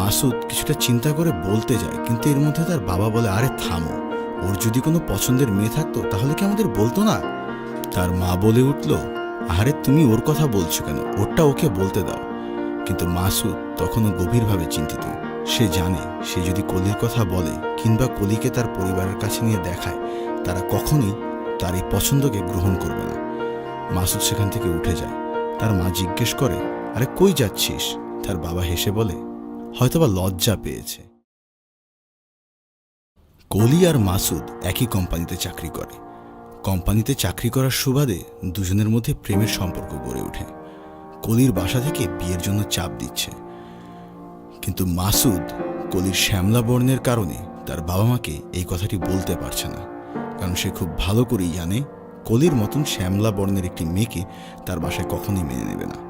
মাসুদ কিছুটা চিন্তা করে বলতে যায়, কিন্তু এর মধ্যে তার বাবা বলে, আরে থামো, ওর যদি কোনো পছন্দের মেয়ে থাকতো, তাহলে কি আমাদের বলতো না? তার মা বলে উঠল, আরে তুমি ওর কথা বলছো কেন? ওরটা ওকে বলতে দাও। কিন্তু মাসুদ তখনও গভীরভাবে চিন্তিত। সে জানে, সে যদি কলির কথা বলে কিংবা কলিকে তার পরিবারের কাছে নিয়ে দেখায়, তারা কখনোই তার এই পছন্দকে গ্রহণ করবে না। মাসুদ সেখান থেকে উঠে যায়। তার মা জিজ্ঞেস করে, আরে কই যাচ্ছিস? তার বাবা হেসে বলে হয়তোবা লজ্জা পেয়েছে। কলি আর মাসুদ একই কোম্পানিতে চাকরি করে। কোম্পানিতে চাকরি করার সুবাদে দুজনের মধ্যে প্রেমের সম্পর্ক গড়ে ওঠে। কলির বাসা থেকে বিয়ের জন্য চাপ দিচ্ছে। কিন্তু মাসুদ কলির শ্যামলা বর্ণের কারণে তার বাবা মাকে এই কথাটি বলতে পারছে না। কারণ সে খুব ভালো করেই জানে কলির মতন শ্যামলা বর্ণের একটি মেয়েকে তার বাসায় কখনোই মেনে নেবে না।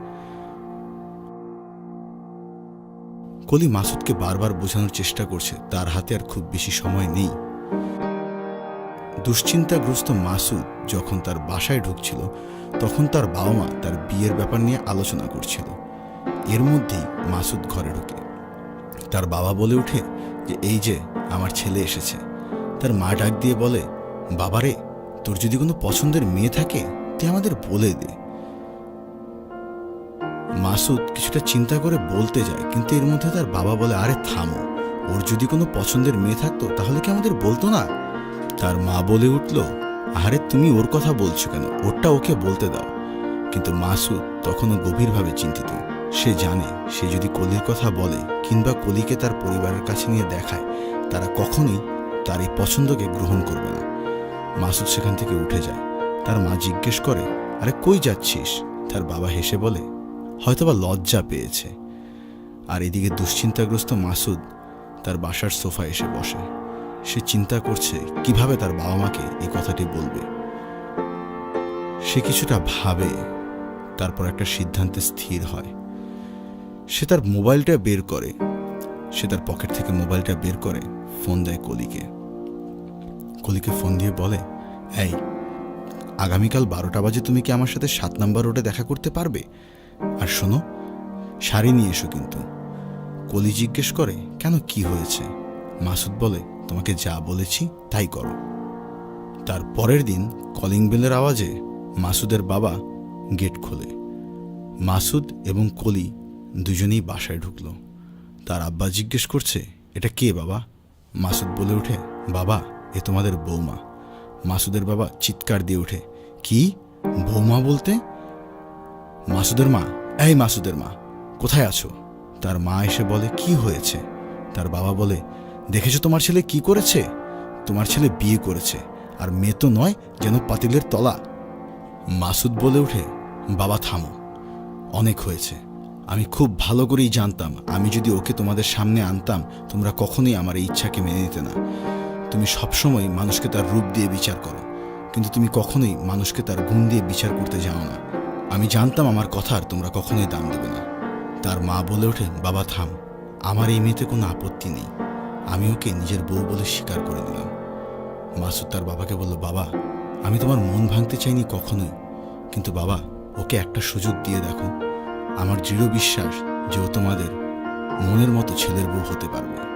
কলি মাসুদকে বারবার বোঝানোর চেষ্টা করছে, তার হাতে আর খুব বেশি সময় নেই। দুশ্চিন্তাগ্রস্ত মাসুদ যখন তার বাসায় ঢুকছিল, তখন তার বাবা মা তার বিয়ের ব্যাপার নিয়ে আলোচনা করছিল। এর মধ্যেই মাসুদ ঘরে ঢোকে। তার বাবা বলে ওঠে যে, এই যে, আমার ছেলে এসেছে। তার মা ডাক দিয়ে বলে, বাবারে, তোর যদি কোনো পছন্দের মেয়ে থাকে, তুই আমাদের বলে দে। মাসুদ কিছুটা চিন্তা করে বলতে যায়, কিন্তু এর মধ্যে তার বাবা বলে, আরে, থামো। ওর যদি কোনো পছন্দের মেয়ে থাকতো, তাহলে কি আমাদের বলতো না? তার মা বলে উঠল, আরে, তুমি ওর কথা বলছো কেন? ওরটা ওকে বলতে দাও। কিন্তু মাসুদ তখনও গভীরভাবে চিন্তিত। সে জানে, সে যদি কলির কথা বলে কিংবা কলিকে তার পরিবারের কাছে নিয়ে দেখায়, তারা কখনোই তার এই পছন্দকে গ্রহণ করবে না। মাসুদ সেখান থেকে উঠে যায়। তার মা জিজ্ঞেস করে, আরে, কই যাচ্ছিস? তার বাবা হেসে বলে হয়তোবা লজ্জা পেয়েছে। আর এদিকে দুশ্চিন্তাগ্রস্ত মাসুদ তার বাসার সোফা এসে বসে। সে চিন্তা করছে, কীভাবে তার বাবা মাকে এই কথাটি বলবে? সে কিছুটা ভাবে তারপর একটা সিদ্ধান্তে স্থির হয়। সে তার মোবাইলটা বের করে। সে তার পকেট থেকে মোবাইলটা বের করে, ফোন দেয় কলিকে। কলিকে ফোন দিয়ে বলে, এই, আগামীকাল বারোটা বাজে তুমি কি আমার সাথে সাত নাম্বার রোডে দেখা করতে পারবে? আর শোনো, শাড়ি নিয়ে এসো কিন্তু। কলি জিজ্ঞেস করে, কেন কি হয়েছে? মাসুদ বলে, তোমাকে যা বলেছি, তাই করো। তার পরের দিন কলিং বেলের আওয়াজে মাসুদের বাবা গেট খোলে। মাসুদ এবং কলি দুজনেই বাসায় ঢুকলো। তার আব্বা জিজ্ঞেস করছে, এটা কে বাবা? মাসুদ বলে ওঠে, বাবা, এ তোমাদের বৌমা। মাসুদের বাবা চিৎকার দিয়ে ওঠে, কি? বৌমা বলতে? মাসুদের মা? এই মাসুদের মা, কোথায় আছো? তার মা এসে বলে, কি হয়েছে? তার বাবা বলে, দেখেছ তোমার ছেলে কি করেছে? তোমার ছেলে বিয়ে করেছে, আর মেয়ে তো নয়, যেন পাতিলের তলা। মাসুদ বলে ওঠে, বাবা, থামো। অনেক হয়েছে। আমি খুব ভালো করেই জানতাম। আমি যদি ওকে তোমাদের সামনে আনতাম, তোমরা কখনোই আমার এই ইচ্ছাকে মেনে নিতে না। তুমি সবসময় মানুষকে তার রূপ দিয়ে বিচার করো। কিন্তু তুমি কখনোই মানুষকে তার গুণ দিয়ে বিচার করতে যাও না। আমি জানতাম আমার কথার তোমরা কখনোই দাম দেবে না। তার মা বলে ওঠে বাবা, থাম। আমার এই মেয়েতে কোনো আপত্তি নেই। আমি ওকে নিজের বউ বলে স্বীকার করে নিলাম। মাসুদ তার বাবাকে বলল, বাবা, আমি তোমার মন ভাঙতে চাইনি কখনোই। কিন্তু বাবা, ওকে একটা সুযোগ দিয়ে দেখো। আমার দৃঢ় বিশ্বাস যে ও তোমাদের মনের মতো ছেলের বউ হতে পারবে।